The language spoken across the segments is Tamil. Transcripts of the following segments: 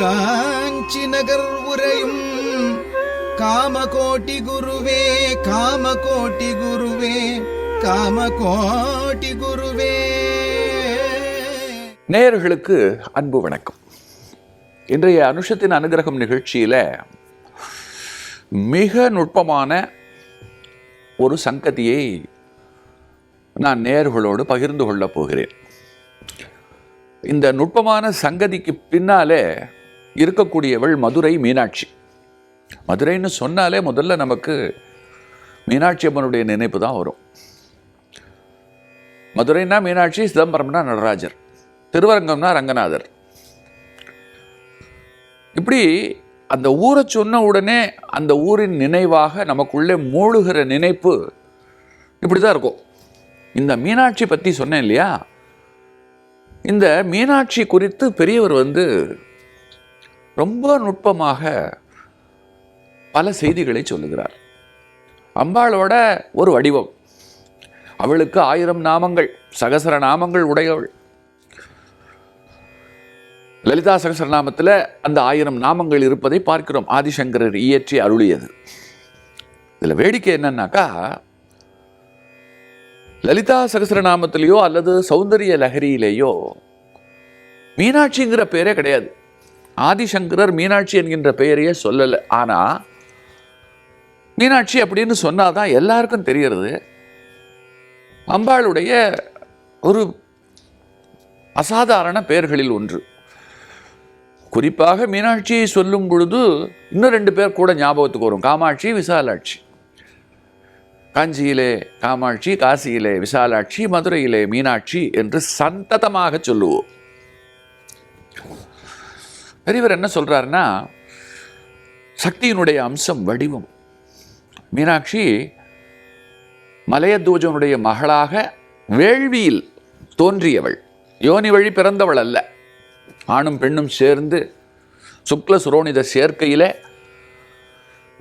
காஞ்சி நகர் உரையும் காமகோட்டி குருவே காமகோட்டி குருவே காமகோட்டி குருவே. நேயர்களுக்கு அன்பு வணக்கம். இன்றைய அனுஷத்தின் அனுகிரகம் நிகழ்ச்சியில் மிக நுட்பமான ஒரு சங்கதியை நான் நேர்களோடு பகிர்ந்து கொள்ளப் போகிறேன். இந்த நுட்பமான சங்கதிக்கு பின்னாலே இருக்கக்கூடியவள் மதுரை மீனாட்சி. மதுரைன்னு சொன்னாலே முதல்ல நமக்கு மீனாட்சி அம்மனுடைய நினைப்பு தான் வரும். மதுரைன்னா மீனாட்சி சிதம்பரம்னா நடராஜர் திருவரங்கம்னா ரங்கநாதர். இப்படி அந்த ஊரை சொன்ன உடனே அந்த ஊரின் நினைவாக நமக்குள்ளே மூழுகிற நினைப்பு இப்படி தான் இருக்கும். இந்த மீனாட்சி பற்றி சொன்னேன் இல்லையா? இந்த மீனாட்சி குறித்து பெரியவர் வந்து ரொம்ப நுட்பமாக பல செய்திகளை சொல்லுகிறார். அம்பாளோட ஒரு வடிவம். அவளுக்கு ஆயிரம் நாமங்கள் சகசர நாமங்கள் உடையவள். லலிதா சகசரநாமத்தில் அந்த ஆயிரம் நாமங்கள் இருப்பதை பார்க்கிறோம். ஆதிசங்கரர் இயற்றி அருளியது. இதில் வேடிக்கை என்னன்னாக்கா லலிதா சகசரநாமத்திலேயோ அல்லது சௌந்தரிய லஹரியிலேயோ மீனாட்சிங்கிற பேரே கிடையாது. ஆதிசங்கரர் மீனாட்சி என்கின்ற பெயரையே சொல்லலை. ஆனால் மீனாட்சி அப்படின்னு சொன்னால் தான் எல்லாருக்கும் தெரியறது அம்பாளுடைய ஒரு அசாதாரண பெயர்களில் ஒன்று. குறிப்பாக மீனாட்சியை சொல்லும் பொழுது இன்னும் ரெண்டு பேர் கூட ஞாபகத்துக்கு வரும். காமாட்சி விசாலாட்சி. காஞ்சியிலே காமாட்சி காசியிலே விசாலாட்சி மதுரையிலே மீனாட்சி என்று சந்ததமாக சொல்லுவோம். பெரியவர் என்ன சொல்கிறாருன்னா சக்தியினுடைய அம்சம் வடிவம். மீனாட்சி மலையதூஜனுடைய மகளாக வேள்வியில் தோன்றியவள். யோனி வழி பிறந்தவள் அல்ல. ஆணும் பெண்ணும் சேர்ந்து சுக்ல சுரோனித சேர்க்கையில்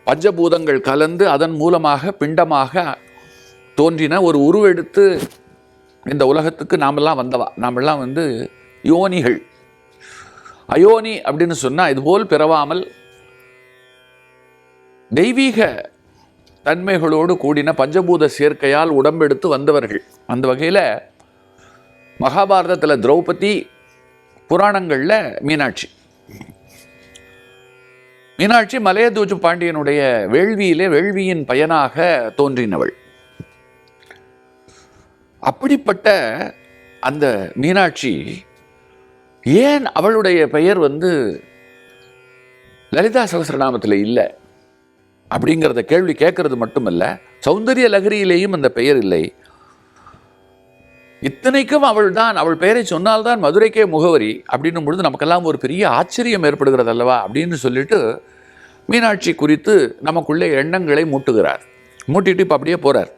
பஞ்சபூதங்கள் கலந்து அதன் மூலமாக பிண்டமாக தோன்றின ஒரு உருவெடுத்து இந்த உலகத்துக்கு நாமெல்லாம் வந்தவா. நாமெல்லாம் வந்து யோனிகள். அயோனி அப்படின்னு சொன்னால் இதுபோல் பிறவாமல் தெய்வீக தன்மைகளோடு கூடின பஞ்சபூத சேர்க்கையால் உடம்பெடுத்து வந்தவர்கள். அந்த வகையில் மகாபாரதத்தில் திரௌபதி புராணங்களில் மீனாட்சி. மீனாட்சி மலையதூஜு பாண்டியனுடைய வேள்வியிலே வேள்வியின் பயனாக தோன்றினவள். அப்படிப்பட்ட அந்த மீனாட்சி ஏன் அவளுடைய பெயர் வந்து லலிதா சகசரநாமத்தில் இல்லை அப்படிங்கிறத கேள்வி கேட்கறது மட்டுமல்ல சௌந்தரிய லகரியிலேயும் அந்த பெயர் இல்லை. இத்தனைக்கும் அவள் தான் அவள் பெயரை சொன்னால்தான் மதுரைக்கே முகவரி அப்படின்னும் பொழுது நமக்கெல்லாம் ஒரு பெரிய ஆச்சரியம் ஏற்படுகிறது அல்லவா அப்படின்னு சொல்லிட்டு மீனாட்சி குறித்து நமக்குள்ளே எண்ணங்களை மூட்டுகிறார். மூட்டிட்டு இப்போ அப்படியே போகிறார்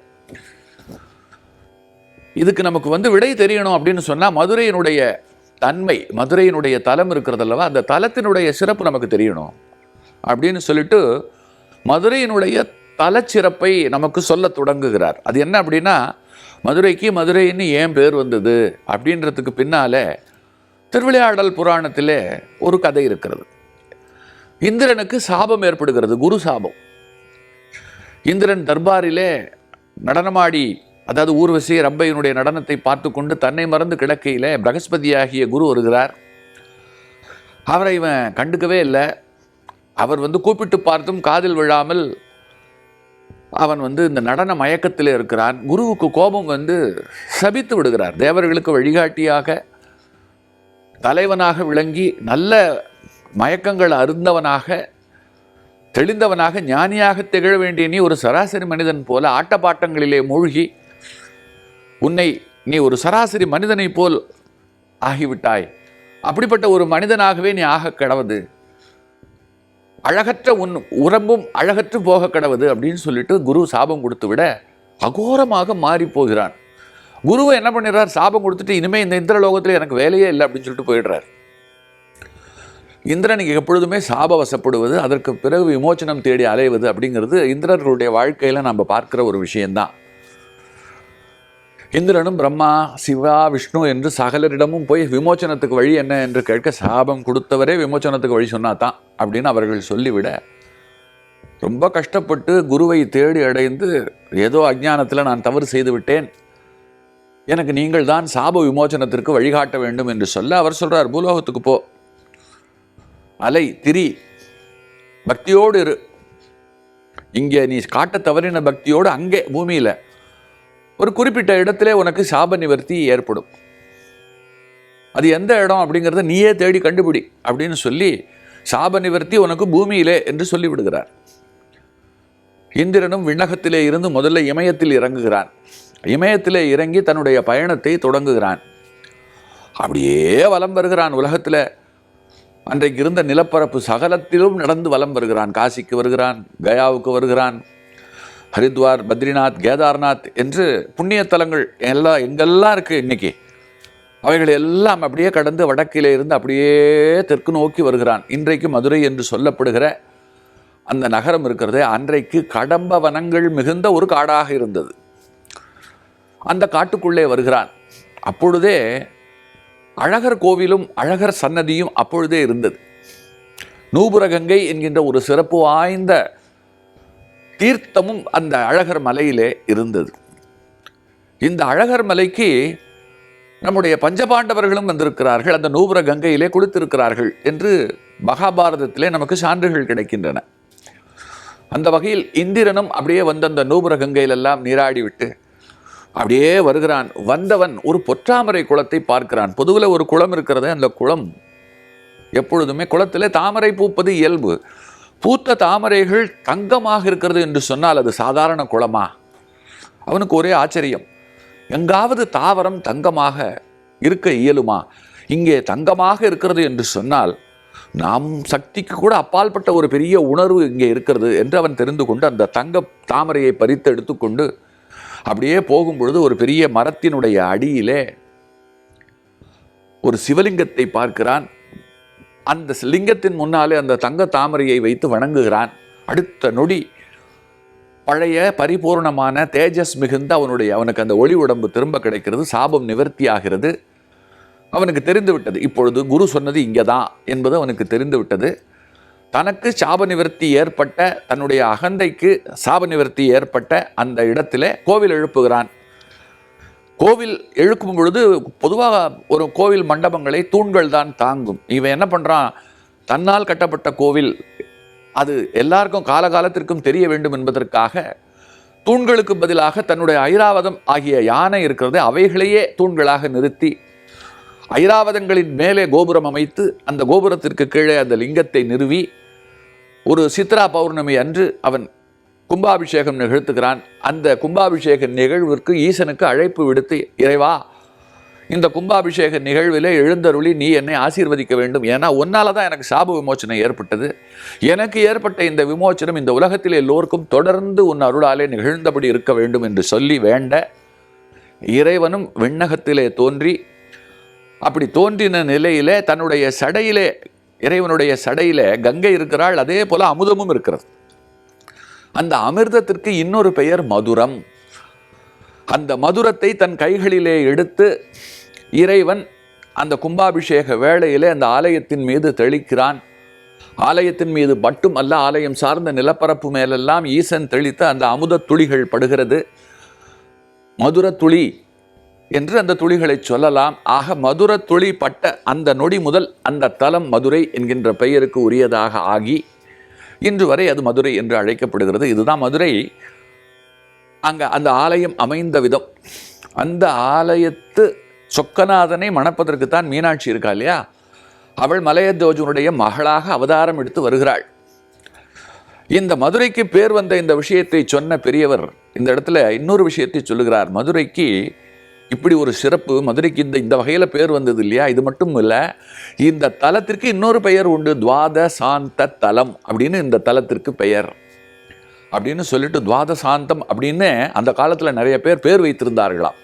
இதுக்கு நமக்கு வந்து விடை தெரியணும் அப்படின்னு சொன்னால் மதுரையினுடைய தன்மை மதுரையினுடைய தலம் இருக்கிறது அல்லவா அந்த தலத்தினுடைய சிறப்பு நமக்கு தெரியணும். அப்படின்னு சொல்லிட்டு மதுரையினுடைய தலச்சிறப்பை நமக்கு சொல்ல தொடங்குகிறார். அது என்ன அப்படின்னா மதுரைக்கு மதுரைன்னு ஏன் பேர் வந்தது? அப்படின்றதுக்கு பின்னாலே திருவிளையாடல் புராணத்திலே ஒரு கதை இருக்கிறது. இந்திரனுக்கு சாபம் ஏற்படுகிறது குரு சாபம். இந்திரன் தர்பாரிலே நடனமாடி அதாவது ஊர்வசி ரப்பையினுடைய நடனத்தை பார்த்து கொண்டு தன்னை மறந்து கிடக்கையிலே பிரகஸ்பதியாகிய குரு வருகிறார். அவரை இவன் கண்டுக்கவே இல்லை. அவர் வந்து கூப்பிட்டு பார்த்தும் காதில் விழாமல் அவன் வந்து இந்த நடன மயக்கத்தில் இருக்கிறான். குருவுக்கு கோபம் வந்து சபித்து விடுகிறார். தேவர்களுக்கு வழிகாட்டியாக தலைவனாக விளங்கி நல்ல மயக்கங்கள் அருந்தவனாக தெளிந்தவனாக ஞானியாக திகழ வேண்டிய நீ ஒரு சராசரி மனிதன் போல ஆட்டப்பாட்டங்களிலே மூழ்கி உன்னை நீ ஒரு சராசரி மனிதனைப் போல் ஆகிவிட்டாய். அப்படிப்பட்ட ஒரு மனிதனாகவே நீ ஆக கடவுது. அழகற்ற உன் உடம்பும் அழகற்று போக கடவுது அப்படின்னு சொல்லிட்டு குரு சாபம் கொடுத்து விட அகோரமாக மாறி போகிறான். குருவை என்ன பண்ணிடுறார்? சாபம் கொடுத்துட்டு இனிமேல் இந்த இந்திரலோகத்தில் எனக்கு வேலையே இல்லை அப்படின்னு சொல்லிட்டு போயிடுறார். இந்திரனுக்கு எப்பொழுதுமே சாபவசப்படுவது அதற்கு பிறகு விமோச்சனம் தேடி அலைவது அப்படிங்கிறது இந்திரர்களுடைய வாழ்க்கையில் நம்ம பார்க்குற ஒரு விஷயந்தான் இந்திரனும் பிரம்மா சிவா விஷ்ணு என்று சகலரிடமும் போய் விமோச்சனத்துக்கு வழி என்ன என்று கேட்க சாபம் கொடுத்தவரே விமோச்சனத்துக்கு வழி சொன்னாதான் அப்படின்னு அவர்கள் சொல்லிவிட ரொம்ப கஷ்டப்பட்டு குருவை தேடி அடைந்து ஏதோ அஜ்ஞானத்தில் நான் தவறு செய்து விட்டேன். எனக்கு நீங்கள் தான் சாப விமோச்சனத்திற்கு வழிகாட்ட வேண்டும் என்று சொல்ல அவர் சொல்கிறார் பூலோகத்துக்கு போ. அலை திரி. பக்தியோடு இரு. இங்கே நீ காட்ட தவறின பக்தியோடு அங்கே பூமியில். ஒரு குறிப்பிட்ட இடத்திலே உனக்கு சாப நிவர்த்தி ஏற்படும். அது எந்த இடம் அப்படிங்கிறத நீயே தேடி கண்டுபிடி அப்படின்னு சொல்லி சாப நிவர்த்தி உனக்கு பூமியிலே என்று சொல்லிவிடுகிறார். இந்திரனும் விண்ணகத்திலே இருந்து முதல்ல இமயத்தில் இறங்குகிறான். இமயத்திலே இறங்கி தன்னுடைய பயணத்தை தொடங்குகிறான். அப்படியே வலம் வருகிறான் உலகத்தில். அன்றைக்கு இருந்த நிலப்பரப்பு சகலத்திலும் நடந்து வலம் வருகிறான். காசிக்கு வருகிறான் கயாவுக்கு வருகிறான் ஹரித்வார் பத்ரிநாத் கேதார்நாத் என்று புண்ணிய தலங்கள் எல்லாம் எங்கெல்லாம் இருக்குது இன்னைக்கு? அவைகள் எல்லாம் அப்படியே கடந்து வடக்கிலே இருந்து அப்படியே தெற்கு நோக்கி வருகிறான். இன்றைக்கு மதுரை என்று சொல்லப்படுகிற அந்த நகரம் இருக்கிறதே அன்றைக்கு கடம்ப வனங்கள் மிகுந்த ஒரு காடாக இருந்தது. அந்த காட்டுக்குள்ளே வருகிறான். அப்பொழுதே அழகர் கோவிலும் அழகர் சன்னதியும் அப்பொழுதே இருந்தது. நூபுரகங்கை என்கின்ற ஒரு சிறப்பு வாய்ந்த தீர்த்தமும் அந்த அழகர் மலையிலே இருந்தது. இந்த அழகர் மலைக்கு நம்முடைய பஞ்சபாண்டவர்களும் வந்திருக்கிறார்கள் அந்த நூபுர கங்கையிலே குளித்திருக்கிறார்கள் என்று மகாபாரதத்திலே நமக்கு சான்றுகள் கிடைக்கின்றன. அந்த வகையில் இந்திரனும் அப்படியே வந்து அந்த நூபுர கங்கையிலெல்லாம் நீராடி விட்டு அப்படியே வருகிறான். வந்தவன் ஒரு பொற்றாமரை குளத்தை பார்க்கிறான். பொதுவில் ஒரு குளம் இருக்கிறது. அந்த குளம் எப்பொழுதுமே குளத்திலே தாமரை பூப்பது இயல்பு. பூத்த தாமரைகள் தங்கமாக இருக்கிறது என்று சொன்னால் அது சாதாரண குளமா? அவனுக்கு ஒரே ஆச்சரியம். எங்காவது தாவரம் தங்கமாக இருக்க இயலுமா? இங்கே தங்கமாக இருக்கிறது என்று சொன்னால் நாம் சக்திக்கு கூட அப்பால்பட்ட ஒரு பெரிய உணர்வு இங்கே இருக்கிறது என்று அவன் தெரிந்து கொண்டு அந்த தங்க தாமரையை பறித்து எடுத்துக்கொண்டு அப்படியே போகும்பொழுது ஒரு பெரிய மரத்தினுடைய அடியிலே ஒரு சிவலிங்கத்தை பார்க்கிறான். அந்த லிங்கத்தின் முன்னாலே அந்த தங்க தாமரையை வைத்து வணங்குகிறான். அடுத்த நொடி பழைய பரிபூர்ணமான தேஜஸ் மிகுந்த அவனுடைய அவனுக்கு அந்த ஒளி உடம்பு திரும்ப கிடைக்கிறது சாபம் நிவர்த்தியாகிறது அவனுக்கு தெரிந்து விட்டது இப்பொழுது குரு சொன்னது இங்கே தான் என்பது அவனுக்கு தெரிந்து விட்டது. தனக்கு சாப நிவர்த்தி ஏற்பட்ட தன்னுடைய அகந்தைக்கு சாப நிவர்த்தி ஏற்பட்ட அந்த இடத்திலே கோவில் எழுப்புகிறான். கோவில் எழுக்கும் பொழுது பொதுவாக ஒரு கோவில் மண்டபங்களை தூண்கள் தான் தாங்கும். இவன் என்ன பண்ணுறான் தன்னால் கட்டப்பட்ட கோவில் அது எல்லாருக்கும் காலகாலத்திற்கும் தெரிய வேண்டும் என்பதற்காக தூண்களுக்கு பதிலாக தன்னுடைய ஐராவதம் ஆகிய யானை இருக்கிறது அவைகளையே தூண்களாக நிறுத்தி ஐராவதங்களின் மேலே கோபுரம் அமைத்து அந்த கோபுரத்திற்கு கீழே அந்த லிங்கத்தை நிறுவி ஒரு சித்ரா பௌர்ணமி அன்று அவன் கும்பாபிஷேகம் நிகழ்த்துகிறான். அந்த கும்பாபிஷேக நிகழ்விற்கு ஈசனுக்கு அழைப்பு விடுத்து இறைவா இந்த கும்பாபிஷேக நிகழ்விலே எழுந்தருளி நீ என்னை ஆசீர்வதிக்க வேண்டும். ஏன்னா உன்னால தான் எனக்கு சாப விமோச்சனம் ஏற்பட்டது. எனக்கு ஏற்பட்ட இந்த விமோச்சனம் இந்த உலகத்தில் எல்லோருக்கும் தொடர்ந்து உன் அருளாலே நிகழ்ந்தபடி இருக்க வேண்டும் என்று சொல்லி வேண்ட இறைவனும் விண்ணகத்திலே தோன்றி அப்படி தோன்றின நிலையிலே தன்னுடைய சடையிலே இறைவனுடைய சடையிலே கங்கை இருக்கிறாள். அதே போல் அமுதமும் இருக்கிறது. அந்த அமிர்தத்திற்கு இன்னொரு பெயர் மதுரம். அந்த மதுரத்தை தன் கைகளிலே எடுத்து இறைவன் அந்த கும்பாபிஷேக வேளையிலே அந்த ஆலயத்தின் மீது தெளிக்கிறான். ஆலயத்தின் மீது மட்டும் அல்ல ஆலயம் சார்ந்த நிலப்பரப்பு மேலெல்லாம் ஈசன் தெளித்த அந்த அமுத துளிகள் படுகிறது. மதுர துளி என்று அந்த துளிகளை சொல்லலாம். ஆக மதுர துளி பட்ட அந்த நொடி முதல் அந்த தலம் மதுரை என்கின்ற பெயருக்கு உரியதாக ஆகி இன்று வரை அது மதுரை என்று அழைக்கப்படுகிறது. இதுதான் மதுரை. அங்கே அந்த ஆலயம் அமைந்த விதம். அந்த ஆலயத்து சொக்கநாதனை மணப்பதற்கு தான் மீனாட்சி இருக்கா இல்லையா? அவள் மலையத்தோஜனுடைய மகளாக அவதாரம் எடுத்து வருகிறாள். இந்த மதுரைக்கு பேர் வந்த இந்த விஷயத்தை சொன்ன பெரியவர் இந்த இடத்துல இன்னொரு விஷயத்தை சொல்லுகிறார். மதுரைக்கு இப்படி ஒரு சிறப்பு மதுரைக்கு இந்த இந்த வகையில் பேர் வந்தது இல்லையா? இது மட்டும் இல்லை இந்த தலத்திற்கு இன்னொரு பெயர் உண்டு துவாத சாந்த தலம் அப்படின்னு இந்த தலத்திற்கு பெயர். அப்படின்னு சொல்லிட்டு துவாத சாந்தம் அப்படின்னு அந்த காலத்தில் நிறைய பேர் பேர் வைத்திருந்தார்களாம்.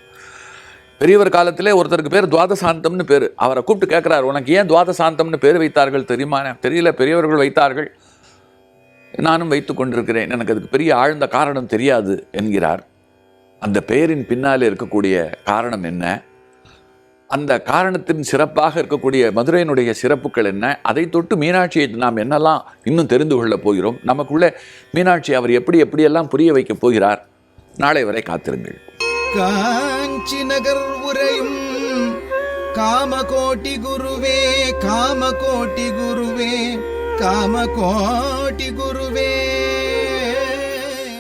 பெரியவர் காலத்திலே ஒருத்தருக்கு பேர் துவாத சாந்தம்னு பேர். அவரை கூப்பிட்டு கேட்குறாரு உனக்கு ஏன் துவாத சாந்தம்னு பேர் வைத்தார்கள் தெரியுமா? தெரியல பெரியவர்கள் வைத்தார்கள். நானும் வைத்து கொண்டிருக்கிறேன். எனக்கு அதுக்கு பெரிய ஆழ்ந்த காரணம் தெரியாது என்கிறார். அந்த பெயரின் பின்னாலே இருக்கக்கூடிய காரணம் என்ன? அந்த காரணத்தின் சிறப்பாக இருக்கக்கூடிய மதுரையினுடைய சிறப்புகள் என்ன? அதை தொட்டு மீனாட்சியை நாம் என்னெல்லாம் இன்னும் தெரிந்து கொள்ளப் போகிறோம்? நமக்குள்ள மீனாட்சி அவர் எப்படி எப்படியெல்லாம் புரிய வைக்கப் போகிறார்? நாளை வரை காத்திருங்கள். காஞ்சி நகர் உரையும் காமகோட்டி குருவே காமகோட்டி குருவே காமகோட்டி குருவே.